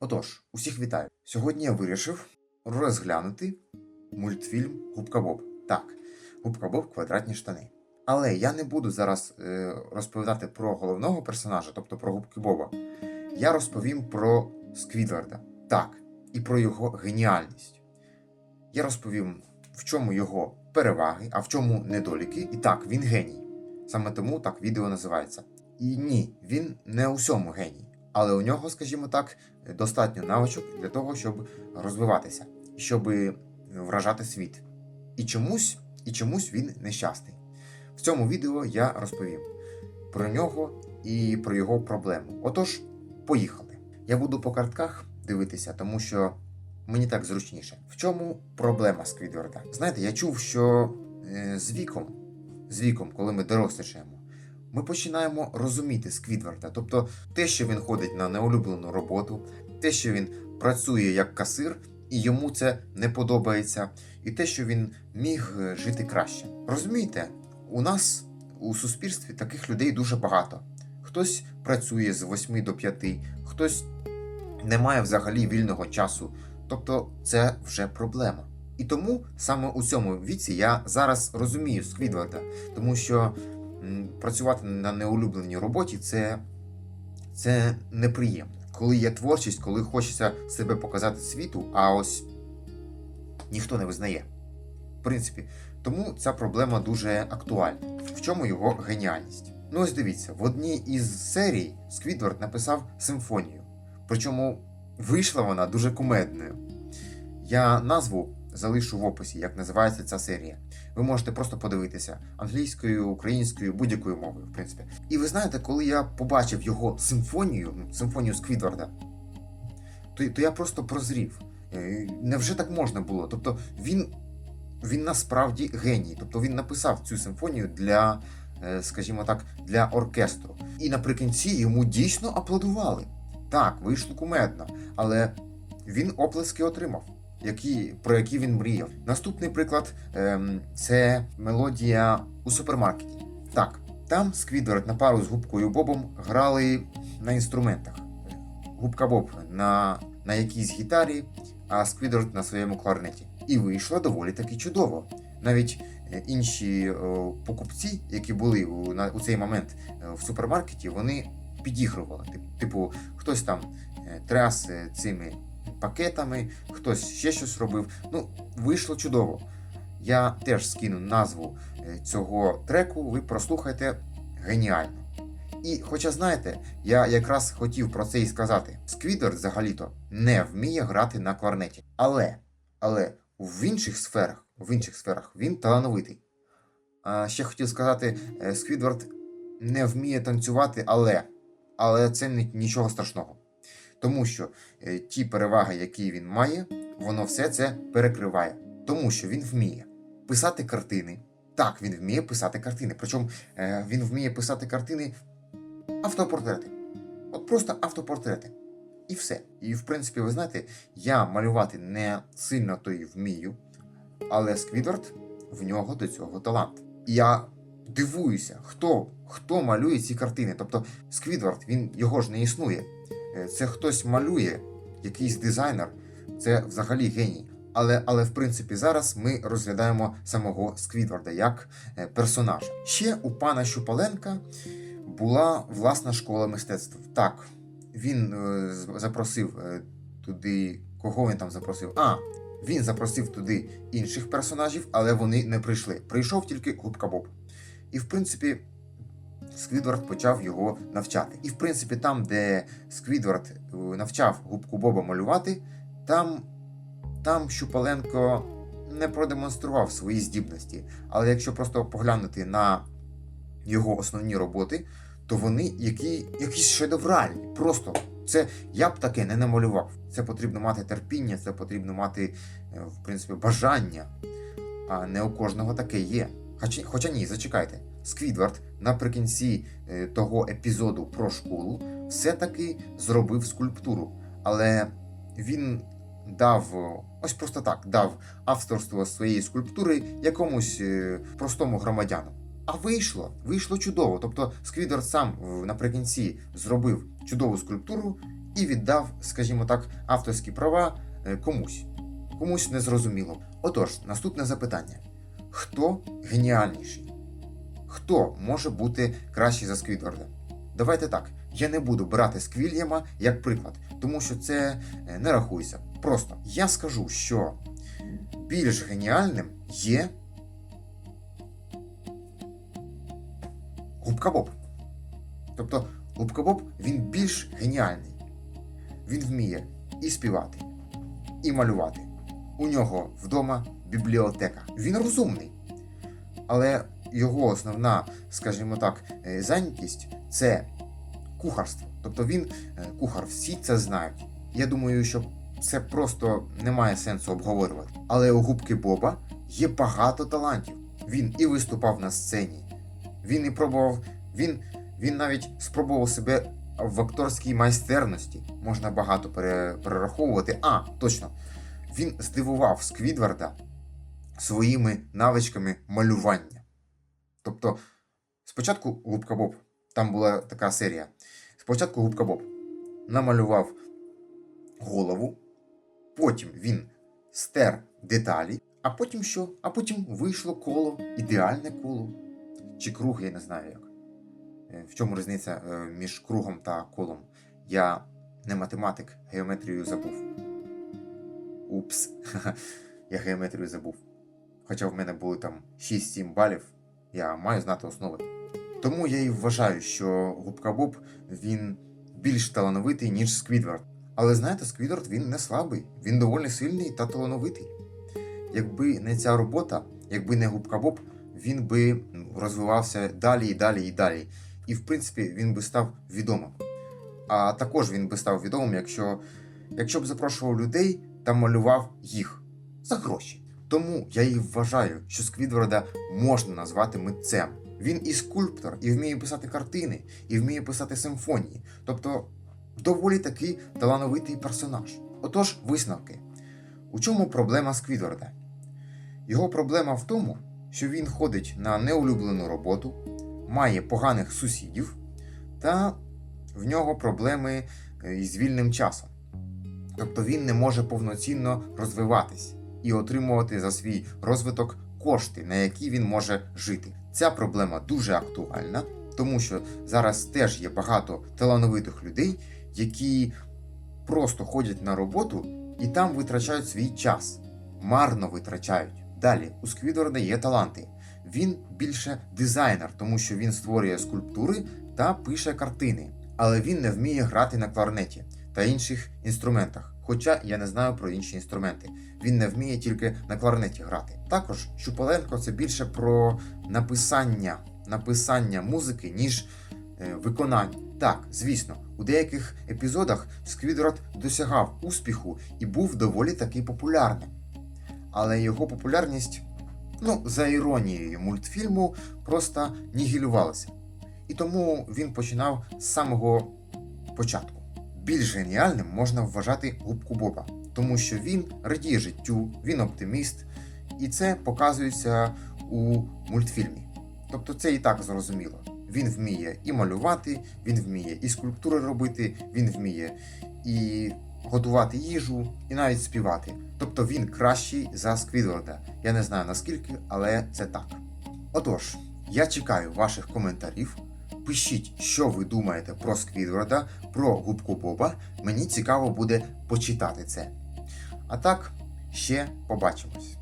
Отож, усіх вітаю. Сьогодні я вирішив розглянути мультфільм Губка Боб. Так, Губка Боб квадратні штани. Але я не буду зараз е, розповідати про головного персонажа, тобто про Губки Боба. Я розповім про Сквідварда. Так, і про його геніальність. Я розповім, в чому його переваги, а в чому недоліки. І так, він геній. Саме тому так відео називається. І ні, він не у всьому геній. Але у нього, скажімо так, достатньо навичок для того, щоб розвиватися, щоб вражати світ. І чомусь, і чомусь він нещасний. В цьому відео я розповім про нього і про його проблему. Отож, поїхали. Я буду по картках дивитися, тому що мені так зручніше. В чому проблема Сквідварда? Знаєте, я чув, що е, з віком, з віком, коли ми дорослішаємо, ми починаємо розуміти Сквідварда. Тобто те, що він ходить на неулюблену роботу, те, що він працює як касир, і йому це не подобається, і те, що він міг е, жити краще. Розумієте, у нас у суспільстві таких людей дуже багато. Хтось працює з 8 до 5, хтось не має взагалі вільного часу. Тобто це вже проблема. І тому саме у цьому віці я зараз розумію Сквідварда, тому що працювати на неулюбленій роботі це, це неприємно. Коли є творчість, коли хочеться себе показати світу, а ось ніхто не визнає. В принципі, тому ця проблема дуже актуальна. В чому його геніальність? Ну ось дивіться, в одній із серій Сквідвард написав симфонію. Причому вийшла вона дуже кумедною. Я назву залишу в описі, як називається ця серія. Ви можете просто подивитися англійською, українською, будь-якою мовою, в принципі. І ви знаєте, коли я побачив його симфонію, ну, симфонію Сквідварда, то, то я просто прозрів. Е, Невже так можна було? Тобто він, він насправді геній. Тобто він написав цю симфонію для, е, скажімо так, для оркестру. І наприкінці йому дійсно аплодували. Так, вийшло кумедно, але він оплески отримав, які, про які він мріяв. Наступний приклад ем, це мелодія у супермаркеті. Так, там Сквідвард на пару з губкою Бобом грали на інструментах. Губка Боб на, на якійсь гітарі, а Сквідвард на своєму кларнеті. І вийшло доволі таки чудово. Навіть е, інші е, покупці, які були у, на, у цей момент е, в супермаркеті, вони підігрували. Тип- Типу, хтось там е, тряс цими пакетами, хтось ще щось робив. Ну, вийшло чудово. Я теж скину назву е, цього треку, ви прослухайте геніально. І, хоча знаєте, я якраз хотів про це і сказати: Сквідвард взагалі-то не вміє грати на кларнеті. Але, але в інших сферах, в інших сферах він талановитий. А ще хотів сказати, е, Сквідвард не вміє танцювати, але, але це нічого страшного. Тому що е, ті переваги, які він має, воно все це перекриває. Тому що він вміє писати картини. Так, він вміє писати картини. Причому е, він вміє писати картини автопортрети. От просто автопортрети. І все. І в принципі, ви знаєте, я малювати не сильно то й вмію, але Сквідвард в нього до цього талант. І я дивуюся, хто, хто малює ці картини. Тобто Сквідвард, він його ж не існує. Е, Це хтось малює, якийсь дизайнер, це взагалі геній. Але, але в принципі зараз ми розглядаємо самого Сквідварда як е, персонажа. Ще у пана Щупаленка була власна школа мистецтв. Так, він е, запросив туди, кого він там запросив? А, він запросив туди інших персонажів, але вони не прийшли. Прийшов тільки Губка Боб. І в принципі, Сквідвард почав його навчати. І в принципі, там, де Сквідвард е, навчав Губку Боба малювати, там, там Щупаленко не продемонстрував свої здібності. Але якщо просто поглянути на його основні роботи, то вони які, якісь шедевральні. Просто це я б таке не намалював. Це потрібно мати терпіння, це потрібно мати, е, в принципі, бажання. А не у кожного таке є. Хоча, ні, зачекайте. Сквідвард наприкінці е, того епізоду про школу все-таки зробив скульптуру. Але він дав ось просто так дав авторство своєї скульптури якомусь е, простому громадяну. А вийшло, вийшло чудово. Тобто Сквідвард сам е, наприкінці зробив чудову скульптуру і віддав, скажімо так, авторські права комусь. Комусь незрозуміло. Отож, наступне запитання: хто геніальніший? Хто може бути кращий за Сквідварда? Давайте так. Я не буду брати Сквільяма як приклад, тому що це е, не рахується. Просто я скажу, що більш геніальним є Губка Боб. Тобто Губка Боб він більш геніальний. Він вміє і співати, і малювати. У нього вдома бібліотека. Він розумний. Але його основна, скажімо так, е, зайнятість це кухарство. Тобто він е, кухар, всі це знають. Я думаю, що це просто не має сенсу обговорювати. Але у губки Боба є багато талантів. Він і виступав на сцені, він і пробував, він, він навіть спробував себе в акторській майстерності. Можна багато перераховувати. А, точно, він здивував Сквідварда своїми навичками малювання. Тобто, спочатку Губка Боб, там була така серія. Спочатку Губка Боб намалював голову, потім він стер деталі, а потім що? А потім вийшло коло, ідеальне коло. Чи круг, я не знаю як. Е, В чому різниця е, між кругом та колом? Я не математик, геометрію забув. Упс, я геометрію забув. Хоча в мене були там 6-7 балів, я маю знати основи. Тому я і вважаю, що Губка Боб він більш талановитий, ніж Сквідвард. Але знаєте, Сквідвард він не слабий, він доволі сильний та талановитий. Якби не ця робота, якби не Губка Боб, він би ну, розвивався далі і далі і далі. І в принципі він би став відомим. А також він би став відомим, якщо, якщо б запрошував людей та малював їх за гроші. Тому я і вважаю, що Сквідварда можна назвати митцем. Він і скульптор, і вміє писати картини, і вміє писати симфонії. Тобто доволі таки талановитий персонаж. Отож, висновки. У чому проблема Сквідварда? Його проблема в тому, що він ходить на неулюблену роботу, має поганих сусідів, та в нього проблеми е, із вільним часом. Тобто він не може повноцінно розвиватись і отримувати за свій розвиток кошти, на які він може жити. Ця проблема дуже актуальна, тому що зараз теж є багато талановитих людей, які просто ходять на роботу і там витрачають свій час, марно витрачають. Далі у Сквідварда є таланти. Він більше дизайнер, тому що він створює скульптури та пише картини, але він не вміє грати на кларнеті та інших інструментах. Хоча я не знаю про інші інструменти. Він не вміє тільки на кларнеті грати. Також Щупаленко це більше про написання, написання музики, ніж е, виконання. Так, звісно, у деяких епізодах Сквідрот досягав успіху і був доволі таки популярним. Але його популярність, ну, за іронією мультфільму, просто нігілювалася. І тому він починав з самого початку. Більш геніальним можна вважати губку Боба, тому що він радіє життю, він оптиміст, і це показується у мультфільмі. Тобто це і так зрозуміло. Він вміє і малювати, він вміє і скульптури робити, він вміє і готувати їжу, і навіть співати. Тобто він кращий за Сквідварда. Я не знаю наскільки, але це так. Отож, я чекаю ваших коментарів. Пишіть, що ви думаєте про Сквідварда, про губку Боба. Мені цікаво буде почитати це. А так, ще побачимось.